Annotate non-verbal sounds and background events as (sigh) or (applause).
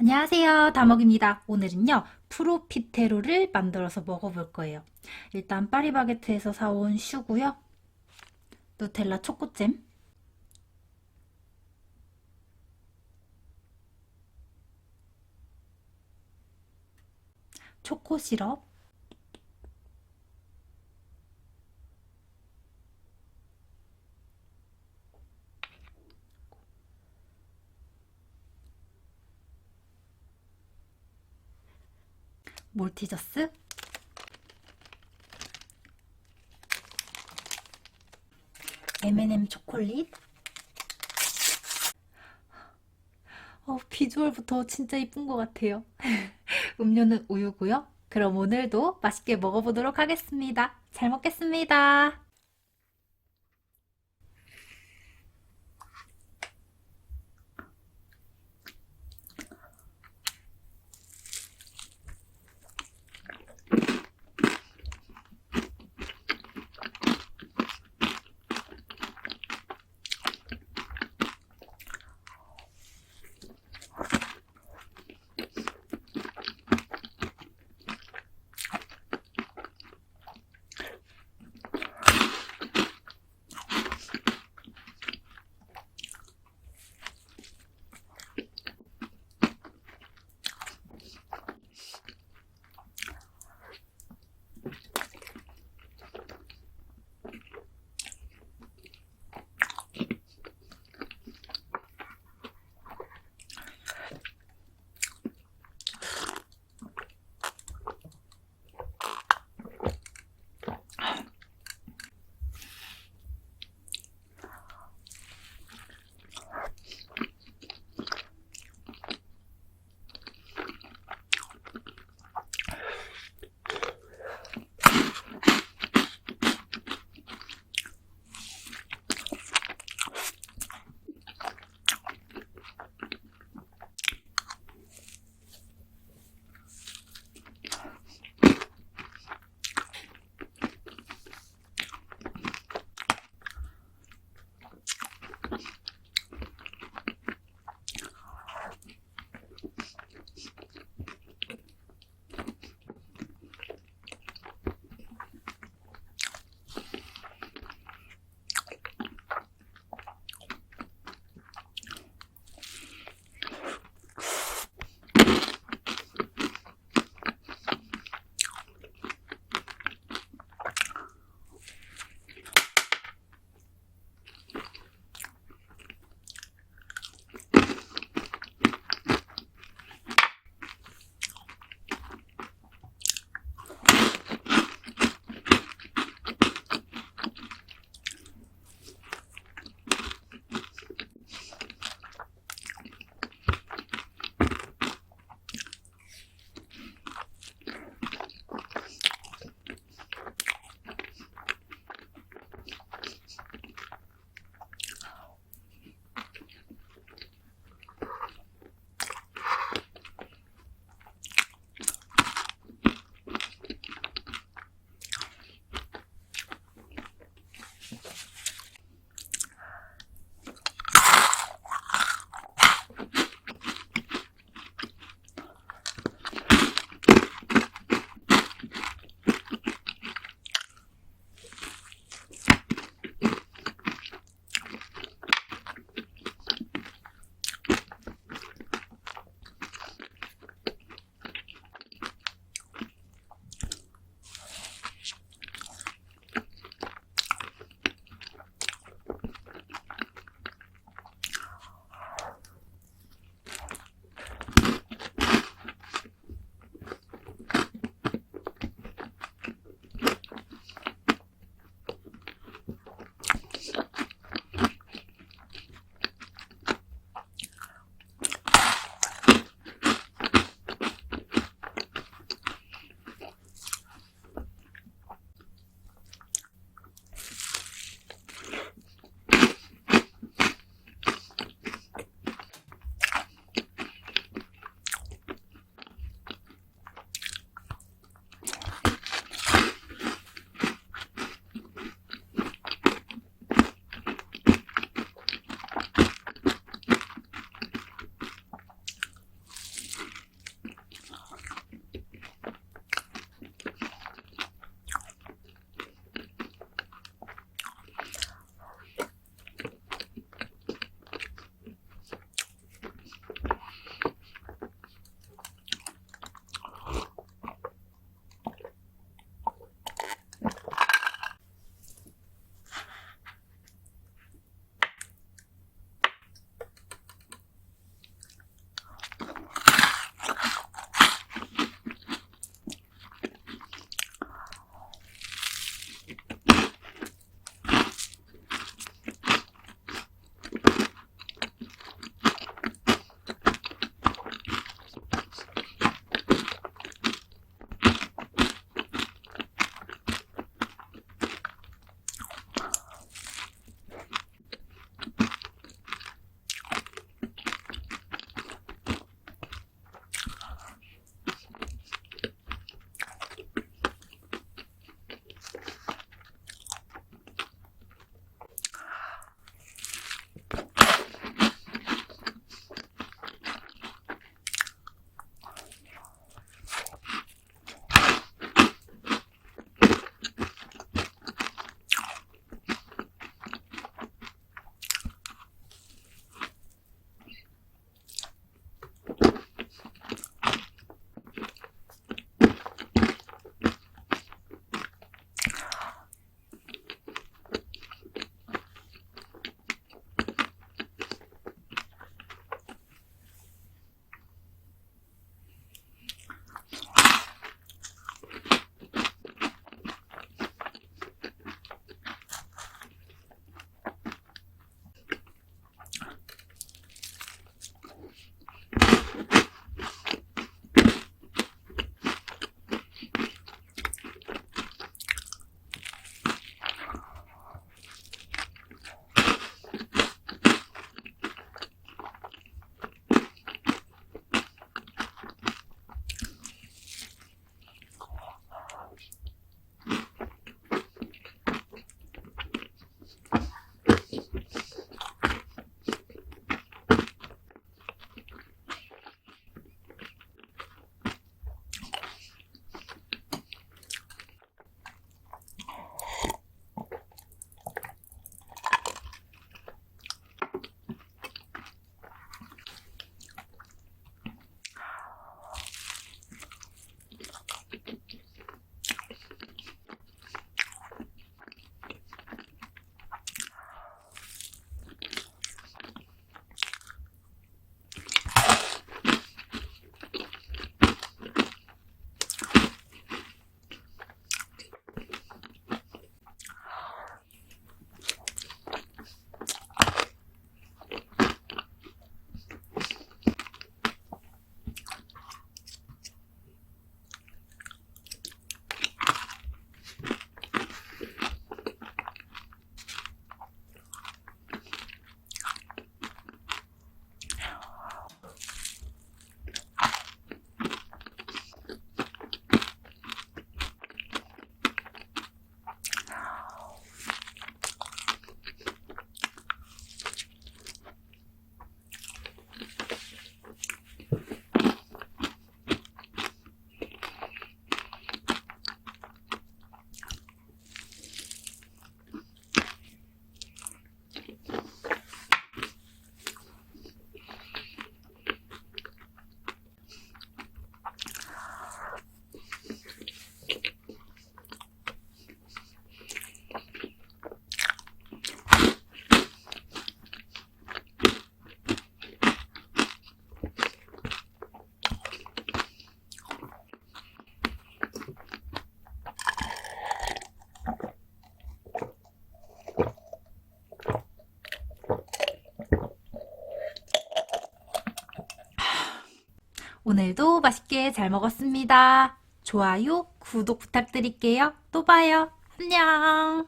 안녕하세요. 다먹입니다. 오늘은요, 프로피테로를 만들어서 먹어볼 거예요. 일단 파리바게트에서 사온 슈고요. 누텔라 초코잼. 초코 시럽. 몰티저스. M&M 초콜릿. 어, 비주얼부터 진짜 이쁜 것 같아요. (laughs) 음료는 우유고요. 그럼 오늘도 맛있게 먹어보도록 하겠습니다. 잘 먹겠습니다. 오늘도 맛있게 잘 먹었습니다. 좋아요, 구독 부탁드릴게요. 또 봐요. 안녕.